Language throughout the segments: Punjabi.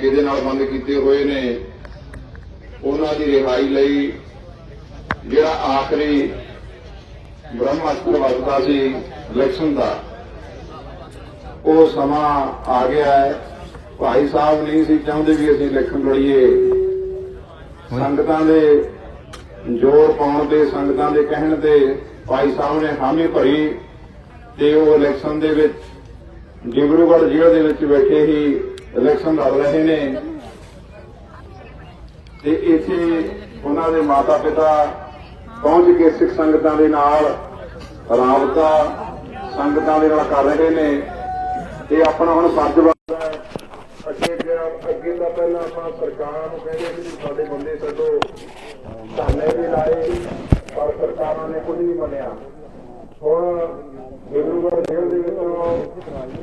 ਧੱਕੇ ਦੇ ਨਾਲ ਬੰਦ ਕੀਤੇ ਹੋਏ ਨੇ, ਉਹਨਾਂ ਦੀ ਰਿਹਾਈ ਲਈ ਜਿਹੜਾ ਆਖਰੀ ਬ੍ਰਹਮਾਸਤਰ ਵਰਤਦਾ ਸੀ ਇਲੈਕਸ਼ਨ ਦਾ, ਉਹ ਸਮਾਂ ਆ ਗਿਆ ਹੈ। ਭਾਈ ਸਾਹਿਬ ਨਹੀਂ ਸੀ ਚਾਹੁੰਦੇ ਵੀ ਅਸੀਂ ਇਲੈਕਸ਼ਨ ਲੜੀਏ ਸੰਗਤਾਂ ਦੇ ਜੋਰ ਪਾਉਣ ਤੇ, ਸੰਗਤਾਂ ਦੇ ਕਹਿਣ ਤੇ ਭਾਈ ਸਾਹਿਬ ਨੇ ਹਾਮੀ ਭਰੀ ਤੇ ਉਹ ਇਲੈਕਸ਼ਨ ਦੇ ਵਿੱਚ ਡਿਬਰੂਗੜ੍ਹ ਜ਼ਿਲ੍ਹੇ ਦੇ ਵਿੱਚ ਬੈਠੇ ਹੀ ਇਲੈਕਸ਼ਨ ਲੜ ਰਹੇ ਨੇ। ਤੇ ਇੱਥੇ ਉਹਨਾਂ ਦੇ ਮਾਤਾ ਪਿਤਾ ਪਹੁੰਚ ਕੇ ਸਿੱਖ ਸੰਗਤਾਂ ਦੇ ਨਾਲ ਰਾਬਤਾ ਸੰਗਤਾਂ ਦੇ ਨਾਲ ਕਰ ਰਹੇ ਨੇ। ਤੇ ਆਪਣਾ ਹੁਣ ਫਰਜ਼ ਬਣਦਾ ਹੈ, ਅੱਗੇ ਜਿਹੜਾ- ਅੱਗੇ ਦਾ ਪਹਿਲਾਂ ਆਪਾਂ ਸਰਕਾਰ ਨੂੰ ਕਹਿੰਦੇ ਸੀ ਸਾਡੇ ਬੰਦੇ ਛੱਡੋ। ਧਰਨੇ ਵੀ ਲਾਏ, ਪਰ ਸਰਕਾਰਾਂ ਨੇ ਕੁਝ ਨਹੀਂ ਮੰਨਿਆ। ਹੁਣ ਡਿਬਰੂਗੜ੍ਹ ਜੇਲ੍ਹ ਦੇ ਵਿੱਚੋਂ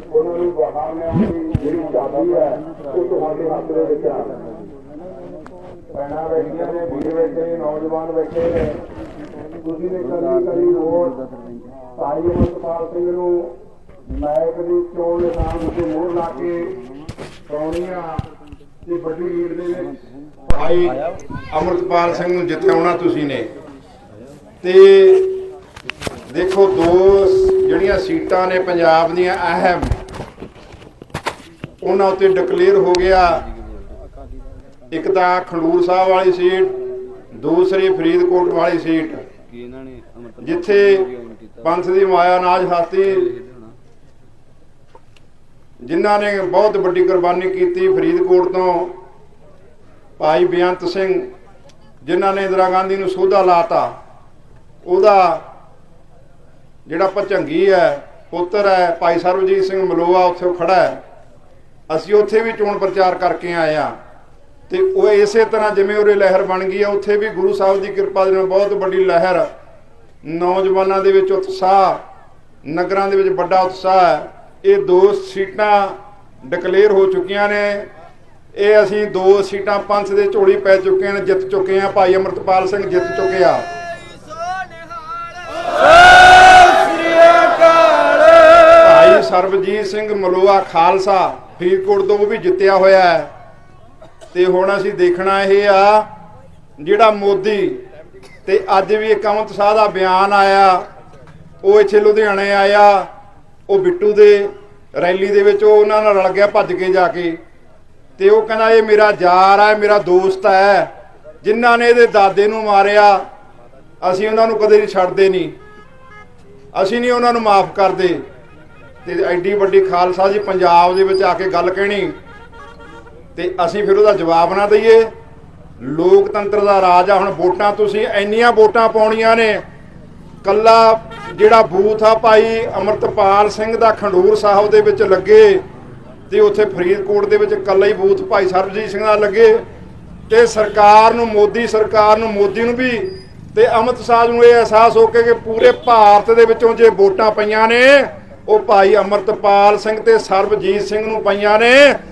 ਉਹਨਾਂ ਨੂੰ ਬਾਹਰ ਲਿਆਉਣ ਦੀ ਜਿਹੜੀ ਚਾਬੀ ਹੈ ਉਹ ਤੁਹਾਡੇ ਹੱਥ ਦੇ ਵਿੱਚ ਆ ਪੈਣਾ ਬੈਠੀਆਂ ਨੇ ਵੀਰ ਬੈਠੇ ਨੇ ਨੌਜਵਾਨ ਬੈਠੇ ਨੇ ਤੁਸੀਂ ਨੇ ਕਦੀ ਕਦੀ ਵੋਟ ਭਾਈ ਅਮਰਪਾਲ ਸਿੰਘ ਨੂੰ ਨਾਇਕ ਦੀ ਚੋਣ ਦੇ ਨਾਮ ਉੱਤੇ ਮੋਹਰ ਲਾ ਕੇ ਪਾਉਣੀਆਂ ਤੇ ਵੱਡੀ ਲੀਡ ਦੇ ਵਿੱਚ ਭਾਈ ਅਮਰਪਾਲ ਸਿੰਘ ਨੂੰ ਜਿਤਾਉਣਾ ਤੁਸੀਂ ਨੇ ਤੇ ਦੇਖੋ ਦੋ ਜਿਹੜੀਆਂ ਸੀਟਾਂ ਨੇ ਪੰਜਾਬ ਦੀਆਂ ਅਹਿਮ, ਉਹਨਾਂ ਉੱਤੇ ਡਿਕਲੇਅਰ ਹੋ ਗਿਆ। ਇੱਕ ਤਾਂ ਖੰਡੂਰ ਸਾਹਿਬ ਵਾਲੀ ਸੀਟ, ਦੂਸਰੀ ਫਰੀਦਕੋਟ ਵਾਲੀ ਸੀਟ ਨੇ ਜਿੱਥੇ ਪੰਥ ਦੀ ਮਾਇਆ ਨਾਜ ਹਾਤੀ ਜਿਨ੍ਹਾਂ ਨੇ ਬਹੁਤ ਵੱਡੀ ਕੁਰਬਾਨੀ ਕੀਤੀ ਫਰੀਦਕੋਟ ਤੋਂ, ਭਾਈ ਬੇਅੰਤ ਸਿੰਘ, ਜਿਨ੍ਹਾਂ ਨੇ ਇੰਦਰਾ ਗਾਂਧੀ ਨੂੰ ਸੋਧਾ ਲਾਤਾ। ਉਹਦਾ ਜਿਹੜਾ ਭਚੰਗੀ ਹੈ, ਪੁੱਤਰ ਹੈ, ਭਾਈ ਸਰਬਜੀਤ ਸਿੰਘ ਮਲੋਆ ਉੱਥੇ ਖੜਾ ਹੈ। ਅਸੀਂ ਉੱਥੇ ਵੀ ਚੋਣ ਪ੍ਰਚਾਰ ਕਰਕੇ ਆਏ ਆ ਤੇ ਉਹ ਇਸੇ ਤਰ੍ਹਾਂ ਜਿਵੇਂ ਉਹਦੇ ਲਹਿਰ ਬਣ ਗਈ ਆ ਉੱਥੇ ਵੀ ਗੁਰੂ ਸਾਹਿਬ ਦੀ ਕਿਰਪਾ ਦੇ ਨਾਲ ਬਹੁਤ ਵੱਡੀ ਲਹਿਰ। ਨੌਜਵਾਨਾਂ ਦੇ ਵਿੱਚ ਉਤਸ਼ਾਹ, ਨਗਰਾਂ ਦੇ ਵਿੱਚ ਵੱਡਾ ਉਤਸ਼ਾਹ ਹੈ। ਇਹ ਦੋ ਸੀਟਾਂ ਡਿਕਲੇਅਰ ਹੋ ਚੁੱਕੀਆਂ ਨੇ। ਇਹ ਅਸੀਂ ਦੋ ਸੀਟਾਂ ਪੰਥ ਦੇ ਝੋਲੀ ਪੈ ਚੁੱਕੇ ਨੇ ਜਿੱਤ ਚੁੱਕੇ ਆ ਭਾਈ ਅਮਰਤਪਾਲ ਸਿੰਘ ਜਿੱਤ ਚੁੱਕੇ ਆ। ਸਰਬਜੀਤ ਸਿੰਘ ਮਲੋਆ ਖਾਲਸਾ ਫਰੀਦਕੋਟ ਤੋਂ ਉਹ ਵੀ ਜਿੱਤਿਆ ਹੋਇਆ ਹੈ। ਤੇ ਹੁਣ ਅਸੀਂ ਦੇਖਣਾ ਇਹ ਆ, ਜਿਹੜਾ ਮੋਦੀ ਤੇ ਅੱਜ ਵੀ ਇੱਕ ਅਮਿਤ ਸ਼ਾਹ ਦਾ ਬਿਆਨ ਆਇਆ, ਉਹ ਇੱਥੇ ਲੁਧਿਆਣੇ ਆਇਆ, ਉਹ ਬਿੱਟੂ ਦੇ ਰੈਲੀ ਦੇ ਵਿੱਚ ਉਹ ਉਹਨਾਂ ਨਾਲ ਰਲ ਗਿਆ ਭੱਜ ਕੇ ਜਾ ਕੇ। ਤੇ ਉਹ ਕਹਿੰਦਾ ਇਹ ਮੇਰਾ ਯਾਰ ਹੈ, ਮੇਰਾ ਦੋਸਤ ਹੈ, ਜਿਨ੍ਹਾਂ ਨੇ ਇਹਦੇ ਦਾਦੇ ਨੂੰ ਮਾਰਿਆ, ਅਸੀਂ ਉਹਨਾਂ ਨੂੰ ਕਦੇ ਨਹੀਂ ਛੱਡਦੇ ਨਹੀਂ ਅਸੀਂ ਨਹੀਂ ਉਹਨਾਂ ਨੂੰ ਮਾਫ ਕਰਦੇ। ਤੇ ਐਡੀ ਵੱਡੀ ਖਾਲਸਾ ਜੀ ਪੰਜਾਬ ਦੇ ਵਿੱਚ ਆ ਕੇ ਗੱਲ ਕਹਿਣੀ। ਤੇ ਅਸੀਂ ਫਿਰ ਉਹਦਾ ਜਵਾਬ ਨਾ ਦਈਏ। ਲੋਕਤੰਤਰ ਦਾ ਰਾਜ ਆ, ਹੁਣ ਵੋਟਾਂ ਤੁਸੀਂ ਇੰਨੀਆਂ ਵੋਟਾਂ ਪਾਉਣੀਆਂ ਨੇ। ਕੱਲਾ ਜਿਹੜਾ ਬੂਥ ਆ ਭਾਈ ਅਮਰਤਪਾਲ ਸਿੰਘ ਦਾ ਖੰਡੂਰ ਸਾਹਿਬ ਦੇ ਵਿੱਚ ਲੱਗੇ ਤੇ ਉੱਥੇ ਫਰੀਦਕੋਟ ਦੇ ਵਿੱਚ ਕੱਲਾ ਹੀ ਬੂਥ ਭਾਈ ਸਰਬਜੀਤ ਸਿੰਘ ਦਾ ਲੱਗੇ ਤੇ ਸਰਕਾਰ ਨੂੰ, ਮੋਦੀ ਸਰਕਾਰ ਨੂੰ, ਮੋਦੀ ਨੂੰ ਵੀ। ਤੇ ਅਮਿਤ ਸ਼ਾਹ ਨੂੰ ਇਹ ਅਹਿਸਾਸ ਹੋ ਕੇ ਕਿ ਪੂਰੇ ਭਾਰਤ ਦੇ ਵਿੱਚੋਂ ਜੇ ਵੋਟਾਂ ਪਈਆਂ ਨੇ ਉਹ ਭਾਈ ਅਮਰਤਪਾਲ ਸਿੰਘ ਤੇ ਸਰਬਜੀਤ ਸਿੰਘ ਨੂੰ ਪਈਆਂ ਨੇ।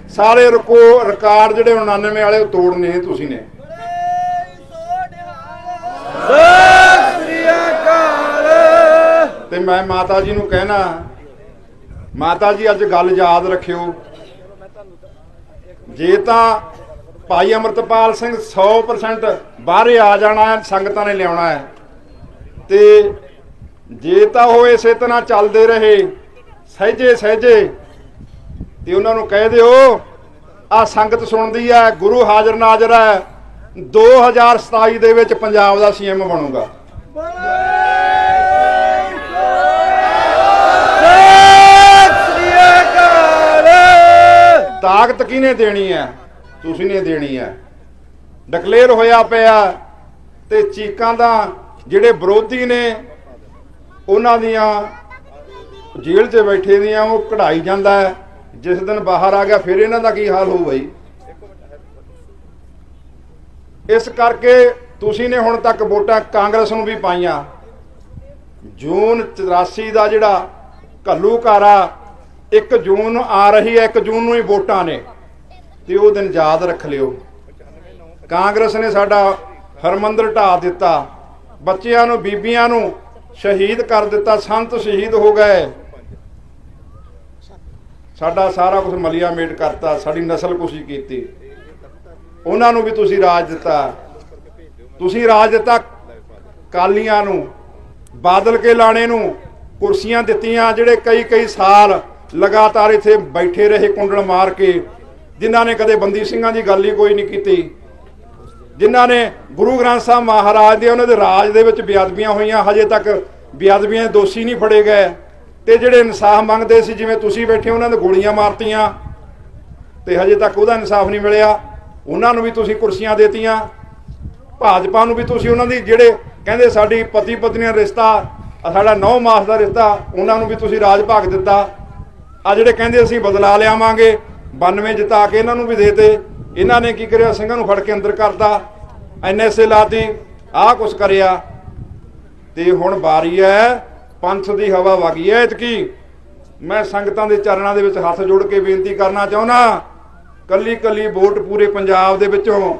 ਸਾਰੇ ਰਿਕੋ, ਰਿਕਾਰਡ ਜਿਹੜੇ 99 ਵਾਲੇ ਉਹ ਤੋੜਨੇ ਤੁਸੀਂ ਨੇ। ਤੇ ਮੈਂ ਮਾਤਾ ਜੀ ਨੂੰ ਕਹਿਣਾ, ਮਾਤਾ ਜੀ ਅੱਜ ਗੱਲ ਯਾਦ ਰੱਖਿਓ। ਜੇ ਤਾਂ ਭਾਈ ਅਮਰਤਪਾਲ ਸਿੰਘ 100% ਬਾਹਰੇ ਆ ਜਾਣਾ ਹੈ, ਸੰਗਤਾਂ ਨੇ ਲਿਆਉਣਾ ਹੈ। ਤੇ ਜੇ ਤਾਂ ਉਹ ਇਸੇ ਤਰ੍ਹਾਂ ਚੱਲਦੇ ਰਹੇ ਸਹਿਜੇ ਸਹਿਜੇ। ਤੇ ਉਹਨਾਂ ਨੂੰ ਕਹਿ ਦਿਓ ਆ ਸੰਗਤ ਸੁਣਦੀ ਹੈ ਗੁਰੂ ਹਾਜ਼ਰ ਨਾਜ਼ਰ ਹੈ 2027 ਦੇ ਵਿੱਚ ਪੰਜਾਬ ਦਾ ਸੀਐਮ ਬਣੂਗਾ। ਤਾਕਤ ਕਿਹਨੇ ਦੇਣੀ ਹੈ ਤੁਸੀਂ ਨੇ ਦੇਣੀ ਹੈ ਡਿਕਲੇਅਰ ਹੋਇਆ ਪਿਆ ਤੇ ਚੀਕਾਂ ਦਾ ਜਿਹੜੇ ਵਿਰੋਧੀ ਨੇ, ਉਹਨਾਂ ਦੀਆਂ ਜੇਲ੍ਹ 'ਚ ਬੈਠੇ ਦੀਆਂ, ਉਹ ਕਢਾਈ ਜਾਂਦਾ ਹੈ। ਜਿਸ ਦਿਨ ਬਾਹਰ ਆ ਗਿਆ, ਫਿਰ ਇਹਨਾਂ ਦਾ ਕੀ ਹਾਲ ਹੋਊ ਬਈ? ਇਸ ਕਰਕੇ ਤੁਸੀਂ ਨੇ ਹੁਣ ਤੱਕ ਵੋਟਾਂ ਕਾਂਗਰਸ ਨੂੰ ਵੀ ਪਾਈਆਂ। ਜੂਨ 84 ਦਾ ਜਿਹੜਾ ਘੱਲੂਕਾਰਾ 1 ਜੂਨ ਨੂੰ ਆ ਰਹੀ ਹੈ 1 ਜੂਨ ਨੂੰ ਹੀ ਵੋਟਾਂ ਨੇ। ਤੇ ਉਹ ਦਿਨ ਯਾਦ ਰੱਖ ਲਿਓ। ਕਾਂਗਰਸ ਨੇ ਸਾਡਾ ਹਰਮੰਦਰ ਢਾ ਦਿੱਤਾ। ਬੱਚਿਆਂ ਨੂੰ, ਬੀਬੀਆਂ ਨੂੰ ਸ਼ਹੀਦ ਕਰ ਦਿੱਤਾ। ਸੰਤ ਸ਼ਹੀਦ ਹੋ ਗਏ। ਸਾਡਾ ਸਾਰਾ ਕੁਝ ਮਲੀਆ ਮੇਟ ਕਰਤਾ, ਸਾਡੀ ਨਸਲ ਕੁਸ਼ੀ ਕੀਤੀ। ਉਹਨਾਂ ਨੂੰ ਵੀ ਤੁਸੀਂ ਰਾਜ ਦਿੱਤਾ। ਤੁਸੀਂ ਰਾਜ ਦਿੱਤਾ ਕਾਲੀਆਂ ਨੂੰ, ਬਾਦਲ ਕੇ ਲਾਣੇ ਨੂੰ, ਕੁਰਸੀਆਂ ਦਿੱਤੀਆਂ, ਜਿਹੜੇ ਕਈ ਕਈ ਸਾਲ ਲਗਾਤਾਰ ਇੱਥੇ ਬੈਠੇ ਰਹੇ ਕੁੰਡਲ ਮਾਰ ਕੇ, ਜਿਨ੍ਹਾਂ ਨੇ ਕਦੇ ਬੰਦੀ ਸਿੰਘਾਂ ਦੀ ਗੱਲ ਹੀ ਕੋਈ ਨਹੀਂ ਕੀਤੀ। ਜਿਨ੍ਹਾਂ ਨੇ ਗੁਰੂ ਗ੍ਰੰਥ ਸਾਹਿਬ ਮਹਾਰਾਜ ਦੇ, ਉਹਨਾਂ ਦੇ ਰਾਜ ਦੇ ਵਿੱਚ ਬੇਅਦਬੀਆਂ ਹੋਈਆਂ, ਹਜੇ ਤੱਕ ਬੇਅਦਬੀਆਂ ਦੇ ਦੋਸ਼ੀ ਨਹੀਂ ਫੜੇ ਗਏ। ਤੇ ਜਿਹੜੇ ਇਨਸਾਫ ਮੰਗਦੇ ਸੀ, ਜਿਵੇਂ ਤੁਸੀਂ ਬੈਠੇ ਉਹਨਾਂ ਨੇ ਗੋਲੀਆਂ ਮਾਰਤੀਆਂ। ਤੇ ਹਜੇ ਤੱਕ ਉਹਦਾ ਇਨਸਾਫ ਨਹੀਂ ਮਿਲਿਆ। ਉਹਨਾਂ ਨੂੰ ਵੀ ਤੁਸੀਂ ਕੁਰਸੀਆਂ ਦੇਤੀਆਂ। ਭਾਜਪਾ ਨੂੰ ਵੀ ਤੁਸੀਂ ਉਹਨਾਂ ਦੀ ਜਿਹੜੇ ਕਹਿੰਦੇ ਸਾਡੀ ਪਤੀ ਪਤਨੀ ਦਾ ਰਿਸ਼ਤਾ, ਸਾਡਾ 9 ਮਾਸ ਦਾ ਰਿਸ਼ਤਾ, ਉਹਨਾਂ ਨੂੰ ਵੀ ਤੁਸੀਂ ਰਾਜ ਭਾਗ ਦਿੱਤਾ। ਆ ਜਿਹੜੇ ਕਹਿੰਦੇ ਅਸੀਂ ਬਦਲਾ ਲਿਆਵਾਂਗੇ 92 ਜਿਤਾ ਕੇ ਇਹਨਾਂ ਨੂੰ ਵੀ ਦੇਤੇ ਇਹਨਾਂ ਨੇ ਕੀ ਕਰਿਆ? ਸਿੰਘਾਂ ਨੂੰ ਫੜ ਕੇ ਅੰਦਰ ਕਰਤਾ। ਐਨਐਸਏ ਲਾਤੀ, ਆਹ ਕੁਛ ਕਰਿਆ। ਤੇ ਹੁਣ ਵਾਰੀ ਹੈ ਪੰਥ ਦੀ ਹਵਾ ਵਗੀ ਹੈ ਇਤਕੀ। ਮੈਂ ਸੰਗਤਾਂ ਦੇ ਚਰਨਾਂ ਦੇ ਵਿੱਚ ਹੱਥ ਜੋੜ ਕੇ ਬੇਨਤੀ ਕਰਨਾ ਚਾਹੁੰਦਾ ਕੱਲੀ ਕੱਲੀ ਵੋਟ ਪੂਰੇ ਪੰਜਾਬ ਦੇ ਵਿੱਚੋਂ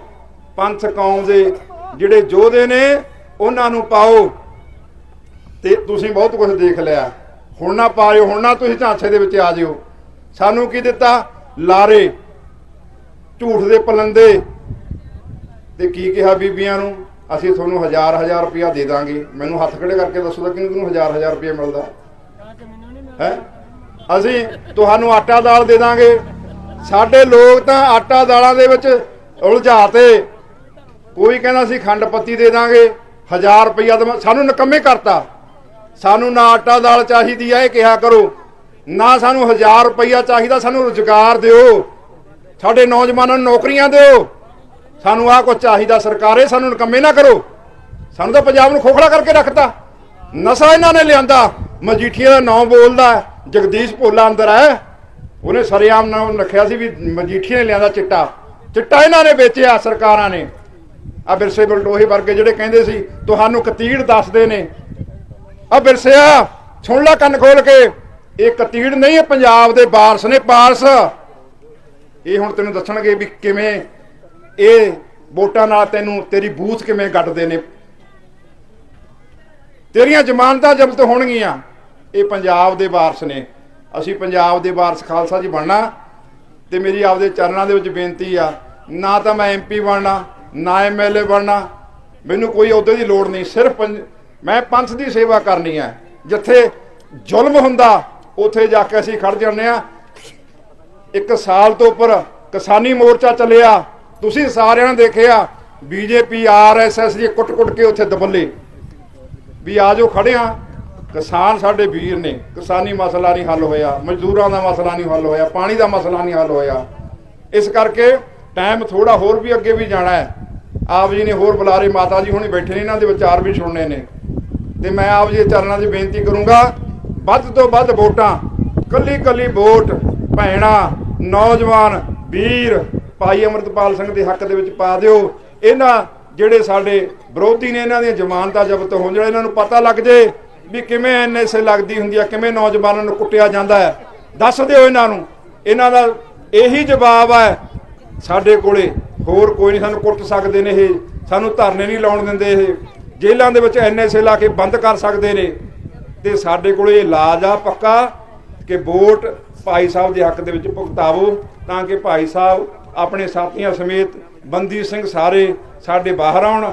ਪੰਥ ਕੌਮ ਦੇ ਜਿਹੜੇ ਯੋਧੇ ਨੇ, ਉਹਨਾਂ ਨੂੰ ਪਾਓ। ਤੇ ਤੁਸੀਂ ਬਹੁਤ ਕੁਝ ਦੇਖ ਲਿਆ। ਹੁਣ ਨਾ ਪਾਇਓ, ਹੁਣ ਨਾ ਤੁਸੀਂ ਝਾਂਸੇ ਦੇ ਵਿੱਚ ਆ ਜਿਓ। ਸਾਨੂੰ ਕੀ ਦਿੱਤਾ? ਲਾਰੇ, ਝੂਠ ਦੇ ਪਲੰਦੇ। ਤੇ ਕੀ ਕਿਹਾ ਬੀਬੀਆਂ ਨੂੰ? ਅਸੀਂ ਤੁਹਾਨੂੰ ਹਜ਼ਾਰ ਹਜ਼ਾਰ ਰੁਪਇਆ ਦੇ ਦਾਂਗੇ। ਮੈਨੂੰ ਹੱਥ ਖੜੇ ਕਰਕੇ ਦੱਸੋ ਤਾਂ ਕਿਹਨੂੰ ਕਿਹਨੂੰ ਹਜ਼ਾਰ ਹਜ਼ਾਰ ਰੁਪਇਆ ਮਿਲਦਾ? ਹੈ? ਅਸੀਂ ਤੁਹਾਨੂੰ ਆਟਾ ਦਾਲ ਦੇ ਦਾਂਗੇ। ਸਾਡੇ ਲੋਕ ਤਾਂ ਆਟਾ ਦਾਲਾਂ ਦੇ ਵਿੱਚ ਉਲਝਾਤੇ ਕੋਈ ਕਹਿੰਦਾ ਸੀ ਖੰਡ ਪੱਤੀ ਦੇ ਦਾਂਗੇ। ਹਜ਼ਾਰ ਰੁਪਇਆ ਦੇਵਾਂ ਸਾਨੂੰ ਨਕੰਮੇ ਕਰਤਾ। ਸਾਨੂੰ ਨਾ ਆਟਾ ਦਾਲ ਚਾਹੀਦੀ ਆ, ਇਹ ਕਿਹਾ ਕਰੋ। ਨਾ ਸਾਨੂੰ ਹਜ਼ਾਰ ਰੁਪਇਆ ਚਾਹੀਦਾ, ਸਾਨੂੰ ਰੁਜ਼ਗਾਰ ਦਿਓ। ਸਾਡੇ ਨੌਜਵਾਨਾਂ ਨੂੰ ਨੌਕਰੀਆਂ ਦਿਓ। ਸਾਨੂੰ ਆਹ ਕੁਝ ਚਾਹੀਦਾ, ਸਰਕਾਰੇ ਸਾਨੂੰ ਨਕੰਮੇ ਨਾ ਕਰੋ। ਸਾਨੂੰ ਤਾਂ ਪੰਜਾਬ ਨੂੰ ਖੋਖਲਾ ਕਰਕੇ ਰੱਖਤਾ। ਨਸ਼ਾ ਇਹਨਾਂ ਨੇ ਲਿਆਂਦਾ। ਮਜੀਠੀਆ ਦਾ ਨਾਂ ਬੋਲਦਾ ਜਗਦੀਸ਼ ਭੋਲਾ ਅੰਦਰ ਹੈ। ਉਹਨੇ ਸਰਿਆਮ ਨਾਮ ਰੱਖਿਆ ਸੀ ਵੀ ਮਜੀਠੀਆ ਨੇ ਲਿਆਂਦਾ ਚਿੱਟਾ। ਚਿੱਟਾ ਇਹਨਾਂ ਨੇ ਵੇਚਿਆ ਸਰਕਾਰਾਂ ਨੇ। ਆ ਬਿਰਸੇ ਬਲਟੋਹੇ ਵਰਗੇ ਜਿਹੜੇ ਕਹਿੰਦੇ ਸੀ, ਤੁਹਾਨੂੰ ਕਤੀੜ ਦੱਸਦੇ ਨੇ। ਆ ਬਿਰਸਿਆ ਸੁਣ ਲੈ ਕੰਨ ਖੋਲ ਕੇ। ਇਹ ਕਤੀੜ ਨਹੀਂ ਹੈ ਪੰਜਾਬ ਦੇ ਬਾਰਸ ਨੇ ਪਾਰਸ ਇਹ ਹੁਣ ਤੈਨੂੰ ਦੱਸਣਗੇ ਵੀ ਕਿਵੇਂ ਇਹ ਵੋਟਾਂ ਨਾਲ ਤੈਨੂੰ ਤੇਰੀ ਬੂਥ ਕਿਵੇਂ ਗੱਡਦੇ ਨੇ? ਤੇਰੀਆਂ ਜ਼ਮਾਨਤਾਂ ਜ਼ਬਤ ਹੋਣਗੀਆਂ। ਇਹ ਪੰਜਾਬ ਦੇ ਵਾਰਸ ਨੇ। ਅਸੀਂ ਪੰਜਾਬ ਦੇ ਵਾਰਸ ਖਾਲਸਾ ਜੀ ਬਣਨਾ ਤੇ ਮੇਰੀ ਆਪਦੇ ਚਰਨਾਂ ਦੇ ਵਿੱਚ ਬੇਨਤੀ ਆ, ਨਾ ਤਾਂ ਮੈਂ ਐਮਪੀ ਬਣਨਾ, ਨਾ ਐਮਐਲਏ ਬਣਨਾ। ਮੈਨੂੰ ਕੋਈ ਅਹੁਦੇ ਦੀ ਲੋੜ ਨਹੀਂ, ਸਿਰਫ ਪੰਜ- ਮੈਂ ਪੰਥ ਦੀ ਸੇਵਾ ਕਰਨੀ ਹੈ ਜਿੱਥੇ ਜ਼ੁਲਮ ਹੁੰਦਾ, ਉੱਥੇ ਜਾ ਕੇ ਅਸੀਂ ਖੜ ਜਾਂਦੇ ਆ। ਇੱਕ ਸਾਲ ਤੋਂ ਉੱਪਰ ਕਿਸਾਨੀ ਮੋਰਚਾ ਚੱਲਿਆ। ਤੁਸੀਂ ਸਾਰਿਆਂ ਨੇ ਦੇਖਿਆ, ਬੀਜੇਪੀ, ਆਰਐਸਐਸ ਦੀ ਕੁੱਟ-ਕੁੱਟ ਕੇ ਉੱਥੇ ਦਬੱਲੇ। ਵੀ ਆਜੋ ਖੜਿਆ ਕਿਸਾਨ ਸਾਡੇ ਵੀਰ ਨੇ, ਕਿਸਾਨੀ ਮਸਲਾ ਨਹੀਂ ਹੱਲ ਹੋਇਆ, ਮਜ਼ਦੂਰਾਂ ਦਾ ਮਸਲਾ ਨਹੀਂ ਹੱਲ ਹੋਇਆ, ਪਾਣੀ ਦਾ ਮਸਲਾ ਨਹੀਂ ਹੱਲ ਹੋਇਆ। ਇਸ ਕਰਕੇ ਟਾਈਮ ਥੋੜਾ ਹੋਰ ਵੀ ਅੱਗੇ ਵੀ ਜਾਣਾ ਹੈ। ਆਪ ਜੀ ਨੇ ਹੋਰ ਬੁਲਾਰੇ ਮਾਤਾ ਜੀ ਹੁਣੀ ਬੈਠੇ ਨੇ, ਇਹਨਾਂ ਦੇ ਵਿਚਾਰ ਵੀ ਸੁਣਨੇ ਨੇ। ਤੇ ਮੈਂ ਆਪ ਜੀ ਦੇ ਚਰਨਾਂ 'ਚ ਬੇਨਤੀ ਕਰੂੰਗਾ, ਵੱਧ ਤੋਂ ਵੱਧ ਵੋਟਾਂ ਕੱਲੀ ਕੱਲੀ ਵੋਟ, ਭੈਣਾ, ਨੌਜਵਾਨ, ਵੀਰ ਭਾਈ ਅਮਰਤਪਾਲ ਸਿੰਘ ਦੇ ਹੱਕ ਦੇ ਵਿੱਚ ਪਾ ਦਿਓ। ਇਹਨਾਂ ਜਿਹੜੇ ਸਾਡੇ ਵਿਰੋਧੀ ਨੇ, ਇਹਨਾਂ ਦੀਆਂ ਜ਼ਮਾਨਤਾਂ ਜ਼ਬਤ ਹੋਣ ਜਿਹੜਾ ਇਹਨਾਂ ਨੂੰ ਪਤਾ ਲੱਗ ਜੇ ਵੀ ਕਿਵੇਂ ਐਨਐਸਏ ਲੱਗਦੀ ਹੁੰਦੀ ਆ, ਕਿਵੇਂ ਨੌਜਵਾਨਾਂ ਨੂੰ ਕੁੱਟਿਆ ਜਾਂਦਾ ਹੈ। ਦੱਸ ਦਿਓ ਇਹਨਾਂ ਨੂੰ। ਇਹਨਾਂ ਦਾ ਇਹੀ ਜਵਾਬ ਹੈ ਸਾਡੇ ਕੋਲੇ। ਹੋਰ ਕੋਈ ਨਹੀਂ, ਸਾਨੂੰ ਕੁੱਟ ਸਕਦੇ ਨੇ ਇਹ। ਸਾਨੂੰ ਧਰਨੇ ਨਹੀਂ ਲਾਉਣ ਦਿੰਦੇ ਇਹ। ਜੇਲ੍ਹਾਂ ਦੇ ਵਿੱਚ ਐਨਐਸਏ ਲਾ ਕੇ ਬੰਦ ਕਰ ਸਕਦੇ ਨੇ। ਤੇ ਸਾਡੇ ਕੋਲੇ ਇਹ ਇਲਾਜ ਆ ਪੱਕਾ ਕਿ ਵੋਟ ਭਾਈ ਸਾਹਿਬ ਦੇ ਹੱਕ ਦੇ ਵਿੱਚ ਭੁਗਤਾਵੋ ਤਾਂ ਕਿ ਭਾਈ ਸਾਹਿਬ ਆਪਣੇ ਸਾਥੀਆਂ ਸਮੇਤ ਬੰਦੀ ਸਿੰਘ ਸਾਰੇ ਸਾਡੇ ਬਾਹਰ ਆਉਣ।